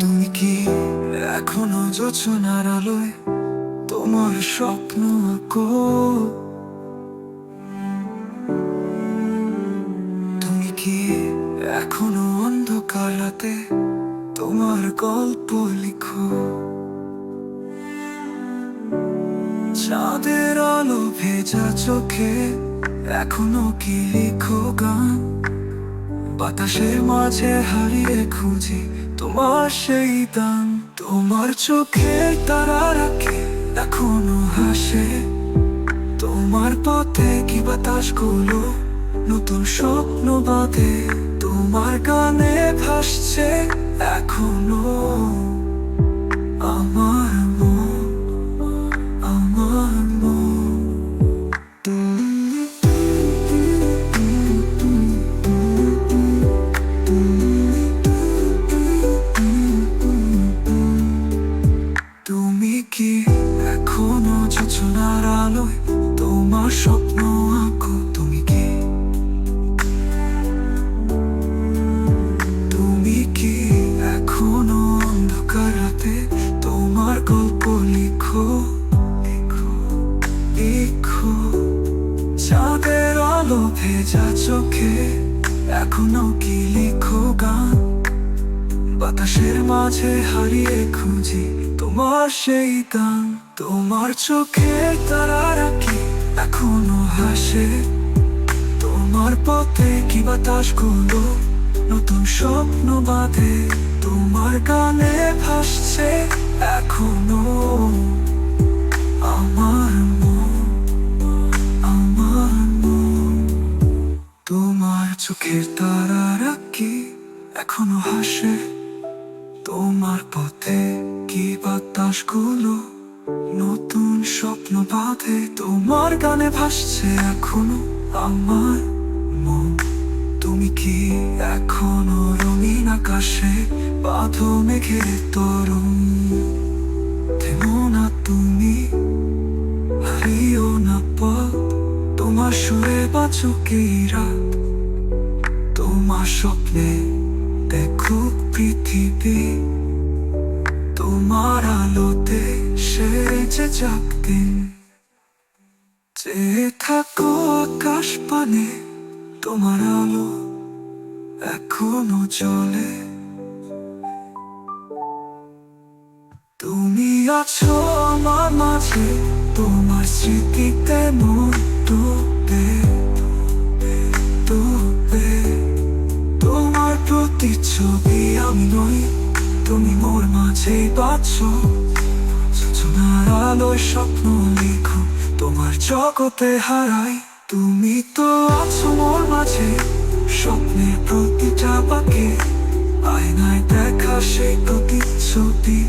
তুমি কি এখনও যোচনার আলোয় তোমার স্বপ্ন আঁকো? তুমি কি এখনও অন্ধকার রাতে তোমার গল্প লিখো? চাঁদের আলো ভেজা চোখে এখনও কি লিখো গান? বাতাসের মাঝে হারিয়ে খুঁজি তোমার সেই দান, তোমার চোখের তারা রাখে এখনও হাসে। তোমার পথে কি বাতাসগুলো নতুন স্বপ্ন বাঁধে? তোমার গানে ভাসছে এখনও। আমার স্বপ্ন আঁকো তুমি কি? তুমি কি এখনও তোমার গল্প লিখো লিখো। চাঁদের আলো ভেজা চোখে এখনও কি লিখো গান? বাতাসের মাঝে হারিয়ে খুঁজি তোমার সেই গান। তোমার চোখে তারা রাখি এখনও হাসে। তোমার পথে কি বাতাসগুলো নতুন স্বপ্ন বাঁধে? তোমার গানে ভাসছে এখনও। আমার মন আমার মন। তোমার চোখের তারা রাখি এখনও হাসে। তোমার পথে কি বাতাসগুলো নতুন স্বপ্ন বাঁধে, তোমার গানে ভাসছে এখনও আমার মন। তুমি কি এখনও রঙিন আকাশে বাঁধো মেঘের তরুণ? থেমো না তুমি, হারিও না পথ, তোমার সুরে বাচুকি রাত? তোমার স্বপ্নে দেখো পৃথিবী, তোমার যাক দিন থাকো আকাশ পানে, তোমার আলো এখনও চলে তুমি আছো আমার মাঝে, তোমার স্মৃতিতে মন ডুবে ডুবে তোমার প্রতিচ্ছবি আমি নই, তুমি মোর মাঝে বাঁচো। সূচনার আলোয় স্বপ্ন লিখো, তোমার জগতে হারাই তুমি তো আছো মোর মাঝে। স্বপ্নের প্রতিটা বাকে আয়নায় দেখা সেই প্রতিচ্ছবি